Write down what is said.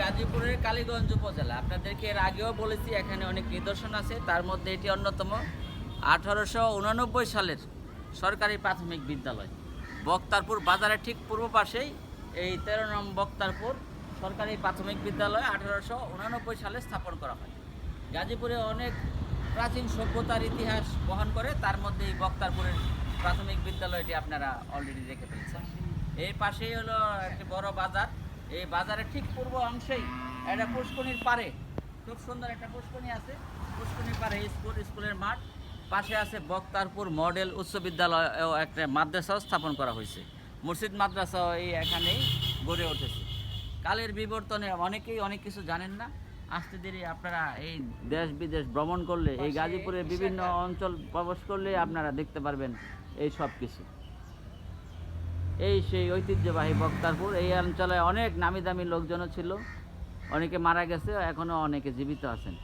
গাজীপুরের কালীগঞ্জ উপজেলা। আপনাদেরকে এর আগেও বলেছি, এখানে অনেক নিদর্শন আছে। তার মধ্যে এটি অন্যতম। আঠারোশো উনানব্বই সালের সরকারি প্রাথমিক বিদ্যালয়। বক্তারপুর বাজারের ঠিক পূর্ব পাশেই এই তেরো নম বক্তারপুর সরকারি প্রাথমিক বিদ্যালয় আঠারোশো উনানব্বই সালে স্থাপন করা হয়। গাজীপুরে অনেক প্রাচীন সভ্যতার ইতিহাস বহন করে তার মধ্যে এই বক্তারপুরের প্রাথমিক বিদ্যালয়টি আপনারা অলরেডি দেখে ফেলছেন। এই পাশেই হলো একটি বড় বাজার। এই বাজারের ঠিক পূর্ব অংশেই একটা পুষ্কনির পারে খুব সুন্দর একটা পুষ্কনি আছে। পুষ্কনির পারে স্কুল স্কুলের মাঠ পাশে আছে বক্তারপুর মডেল উচ্চ বিদ্যালয় ও একটা মাদ্রাসাও স্থাপন করা হয়েছে। মুর্শিদ মাদ্রাসাও এই এখানেই গড়ে উঠেছে। কালের বিবর্তনে অনেকেই অনেক কিছু জানেন না। আস্তে ধীরে আপনারা এই দেশ বিদেশ ভ্রমণ করলে এই গাজীপুরের বিভিন্ন অঞ্চল প্রবেশ করলে আপনারা দেখতে পারবেন এই সব কিছু এই সেই ঐতিহ্যবাহী বক্তারপুর। এই অঞ্চলে অনেক নামি দামি লোকজনও ছিল। অনেকে মারা গেছে এখনও অনেকে জীবিত আছেন।